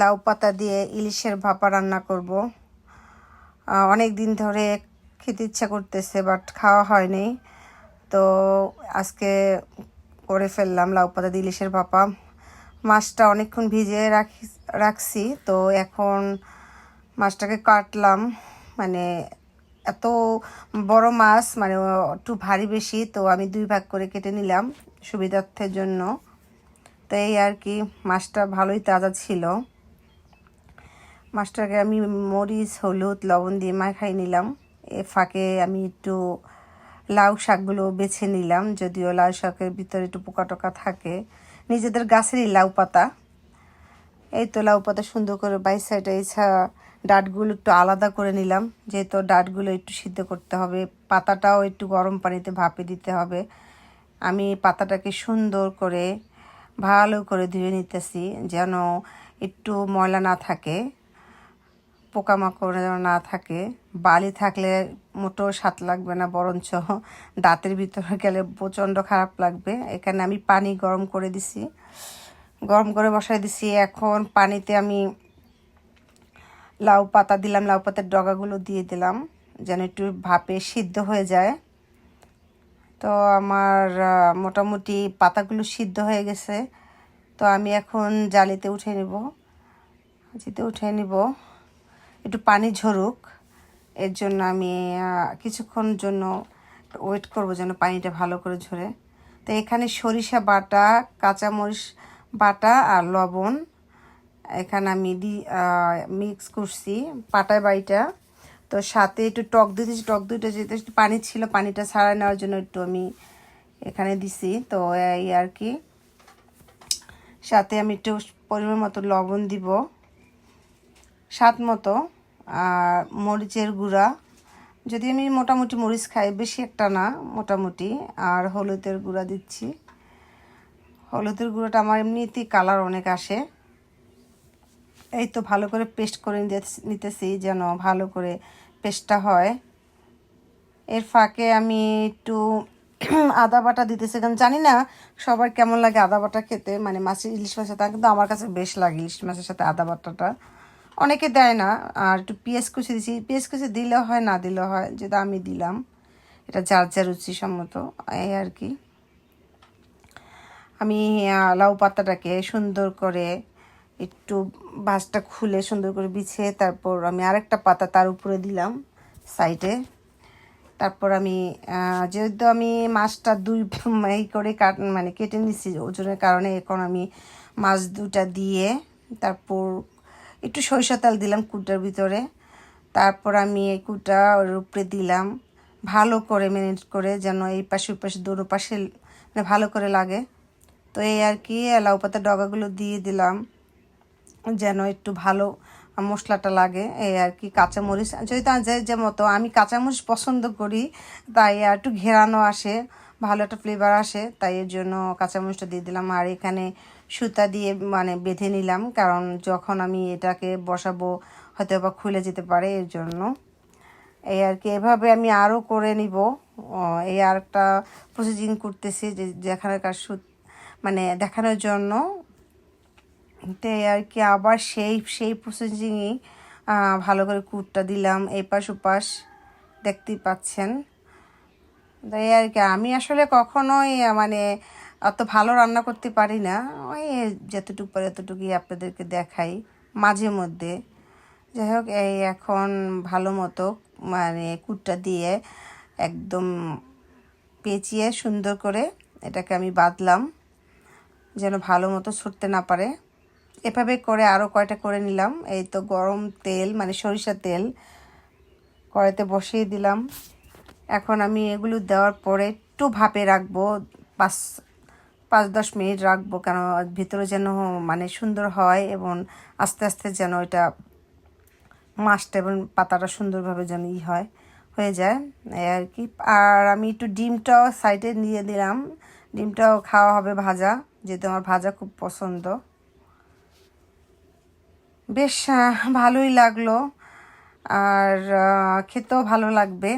লাউ পাতা দিয়ে ইলিশের ভাপা রান্না করব। অনেক দিন ধরে খেতে ইচ্ছা করতেছে বাট খাওয়া হয়নি। তো আজকে করে ফেললাম লাউ পাতা দিয়ে ইলিশের ভাপা। মাছটা অনেকক্ষণ ভিজিয়ে রাখি, রাখছি। তো এখন মাছটাকে কাটলাম। মানে এত বড় মাছ মানে একটু ভারী বেশি, তো আমি দুই ভাগ করে কেটে নিলাম সুবিধার্থের জন্য। তো এই আর কি, মাছটা ভালোই তাজা ছিল। মাছটাকে আমি মরিচ, হলুদ, লবণ দিয়ে মাখাই নিলাম। এ ফাঁকে আমি একটু লাউ শাকগুলো বেছে নিলাম, যদিও লাউ শাকের ভিতরে একটু পোকা টোকা থাকে। নিজেদের গাছেরই লাউ পাতা। এই তো লাউ পাতা সুন্দর করে বাই সাইডে এছাড়া ডাটগুলো একটু আলাদা করে নিলাম। যেহেতু ডাটগুলো একটু সিদ্ধ করতে হবে, পাতাটাও একটু গরম পানিতে ভাপে দিতে হবে। আমি পাতাটাকে সুন্দর করে ভালো করে ধুয়ে নিতেছি, যেন একটু ময়লা না থাকে। পোকামাকড় যেন না থাকে, বালি থাকলে মোটো স্বাদ লাগবে না, বরঞ্চ দাঁতের ভিতরে গেলে প্রচণ্ড খারাপ লাগবে। এখানে আমি পানি গরম করে দিছি। গরম করে বসাই দিছি। এখন পানিতে আমি লাউ পাতা দিলাম, লাউ পাতার ডগাগুলো দিয়ে দিলাম, যেন একটু ভাপে সিদ্ধ হয়ে যায়। তো আমার মোটামুটি পাতাগুলো সিদ্ধ হয়ে গেছে। তো আমি এখন জালিতে উঠে নিব। জিতে উঠে নিব। একটু পানি ঝরুক, এর জন্য আমি কিছুক্ষণ জন্য ওয়েট করব যেন পানিটা ভালো করে ঝরে। তো এখানে সরিষা বাটা, কাঁচামরিচ বাটা আর লবণ, এখানে আমি দি মিক্স করছি পাটায় বাড়িটা। তো সাথে একটু টক দই টক দইটা একটু পানি ছিল, পানিটা ছাড়াই নেওয়ার জন্য একটু আমি এখানে দিছি। তো এই আর কি। সাথে আমি একটু পরিমাণ মতো লবণ দিব, স্বাদ মতো। আর মরিচের গুঁড়া। যদি আমি মোটামুটি মরিচ খাই, বেশি একটা না, মোটামুটি। আর হলুদের গুঁড়া দিচ্ছি। হলুদের গুঁড়োটা আমার এমনিতেই কালার অনেক আসে। এই তো ভালো করে পেস্ট করে নিতে- নিতেছি যেন ভালো করে পেস্টটা হয়। এর ফাঁকে আমি একটু আদা বাটা দিতেছি, কারণ জানি না সবার কেমন লাগে আদা বাটা খেতে। মানে মাছের ইলিশ মাছের সাথে, কিন্তু আমার কাছে বেশ লাগে ইলিশ মাছের সাথে আদা বাটাটা। অনেকে দেয় না, আর একটু পেঁয়াজ কুচি দিছি। পেঁয়াজ কুচি দিলেও হয়, না দিলেও হয় যেটা আমি দিলাম। এটা যার যার রুচি সম্মত এই আর কি। আমি লাউ পাতাটাকে সুন্দর করে একটু ভাঁজটা খুলে সুন্দর করে বিছিয়ে তারপর আমি আরেকটা পাতা তার উপরে দিলাম সাইডে। তারপর আমি যেহেতু আমি মাছটা দুই এই করে কাট মানে কেটে নিচ্ছি ওজনের কারণে, এখন আমি মাছ দুটা দিয়ে তারপর একটু সরিষা তেল দিলাম কুটার ভিতরে। তারপর আমি এই কুটা ওর উপরে দিলাম। ভালো করে ম্যানেজ করে যেন এই পাশে ওই পাশে দুটো পাশে মানে ভালো করে লাগে। তো এই আর কি লাউ পাতার ডগাগুলো দিয়ে দিলাম। যেন একটু ভালো মশলাটা লাগে। এই আর কি, কাঁচামরিচ যদি যেহেতু যে মতো আমি কাঁচামরিচ পছন্দ করি, তাই আর একটু ঘেরানো আসে, ভালো একটা ফ্লেভার আসে, তাই এর জন্য কাঁচামরিচটা দিয়ে দিলাম। আর এখানে সুতা দিয়ে মানে বেঁধে নিলাম। কারণ যখন আমি এটাকে বসাবো হয়তো বা খুলে যেতে পারে, এর জন্য। এই আর কি, এভাবে আমি আরও করে নিব। এই আর একটা প্রসেসিং করতেছি যে যেখানকার সুত মানে দেখানোর জন্য। তো আর কি, আবার সেই সেই প্রসেসিংই ভালো করে কুটটা দিলাম এই পাশ ওপাশ। দেখতেই পাচ্ছেন। তো এই আর কি, আমি আসলে কখনোই মানে অত ভালো রান্না করতে পারি না। ওই যতটুকু পারি এতটুকুই আপনাদেরকে দেখাই মাঝে মধ্যে। যাই হোক, এই এখন ভালো মতো মানে কুটটা দিয়ে একদম পেঁচিয়ে সুন্দর করে এটাকে আমি বাঁধলাম যেন ভালো মতো ছুটতে না পারে। এভাবে করে আরও কয়টা করে নিলাম। এই তো গরম তেল মানে সরিষার তেল কড়াইতে বসিয়ে দিলাম। এখন আমি এগুলো দেওয়ার পরে একটু ভাপে রাখব। পাঁচ পাঁচ দশ মিনিট রাখব, কেন ভিতরে যেন মানে সুন্দর হয় এবং আস্তে আস্তে যেন এটা মাছটা এবং পাতাটা সুন্দরভাবে যেন ই হয়, হয়ে যায় আর কি। আর আমি একটু ডিমটাও সাইডে নিয়ে দিলাম। ডিমটাও খাওয়া হবে ভাজা, যেহেতু আমার ভাজা খুব পছন্দ। বেশ ভালোই লাগল। আর খেতেও ভালো লাগবে।